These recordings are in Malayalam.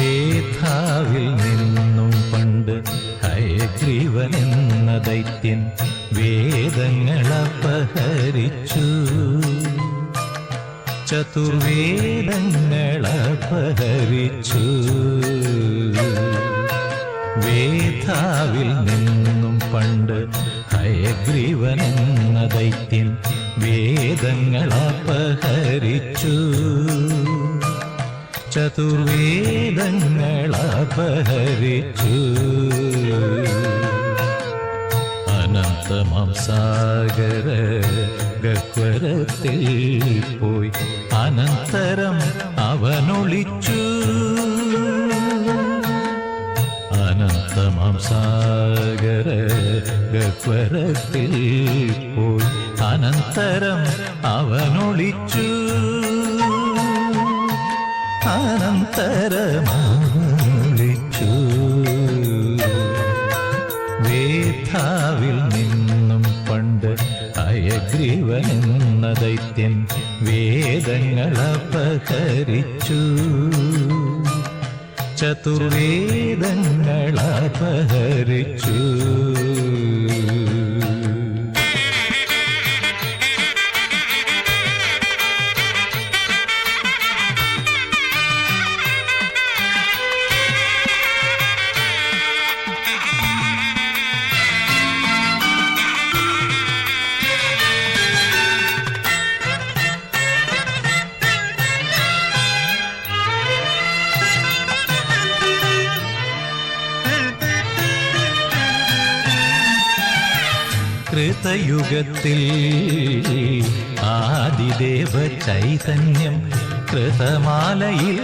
വേഥാവിൽ നിന്നും പണ്ട് ഹയഗ്രീവൻ എന്ന ദൈത്യൻ ചതുർവേദങ്ങൾ അപഹരിച്ചു വേതാവിൽ നിന്നും പണ്ട് ഹയഗ്രീവൻ എന്ന ദൈത്യൻ വേദങ്ങളപഹരിച്ചു ചതുർവേദങ്ങളപഹരിച്ചു. അനന്തമം സാഗര ഗഹ്വരത്തിൽ പോയി അനന്തരം അവനൊളിച്ചു. അനന്തമം സാഗര ഗഹ്വരത്തിൽ പോയി അനന്തരം അവനൊളിച്ചു. അനന്തരമൊളിച്ചു വേഥാവിൽ നിന്നും പണ്ട് അയഗ്രീവനെന്ന ദൈത്യൻ വേദങ്ങളപഹരിച്ചു. ചതുർവേദങ്ങളപഹരിച്ചു. കൃതയുഗത്തിൽ ആദിദേവ ചൈതന്യം കൃതമാലയിൽ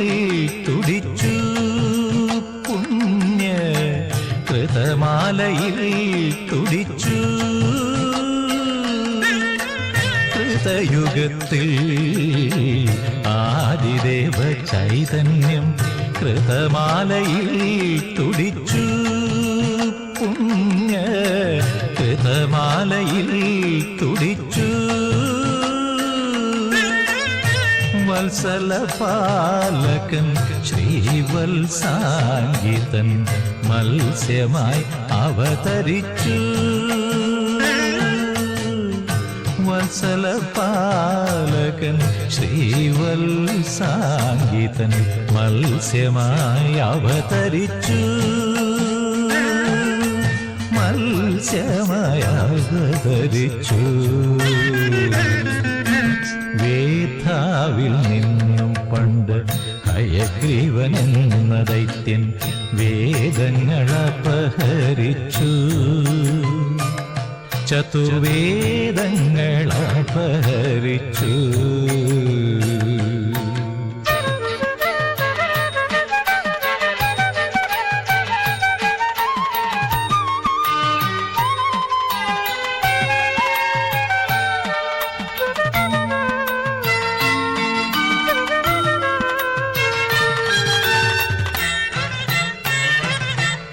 തുടിച്ചു. പുണ്യ കൃതമാലയിൽ തുടിച്ചു. കൃതയുഗത്തിൽ ആദിദേവ ചൈതന്യം കൃതമാലയിൽ തുടിച്ചു. വത്സലപാലകൻ ശ്രീവത്സാംഗിതൻ മത്സ്യമായി അവതരിച്ചു. വത്സലപാലകൻ ശ്രീവത്സാംഗിതൻ മത്സ്യമായി അവതരിച്ചു. മത്സ്യമായി അവതരിച്ചു വേഥാവിൽ നിന്നും പണ്ട് ഹയഗ്രീവനെന്ന ദൈത്യൻ വേദങ്ങളപഹരിച്ചു. ചതുർവേദങ്ങളപഹരിച്ചു.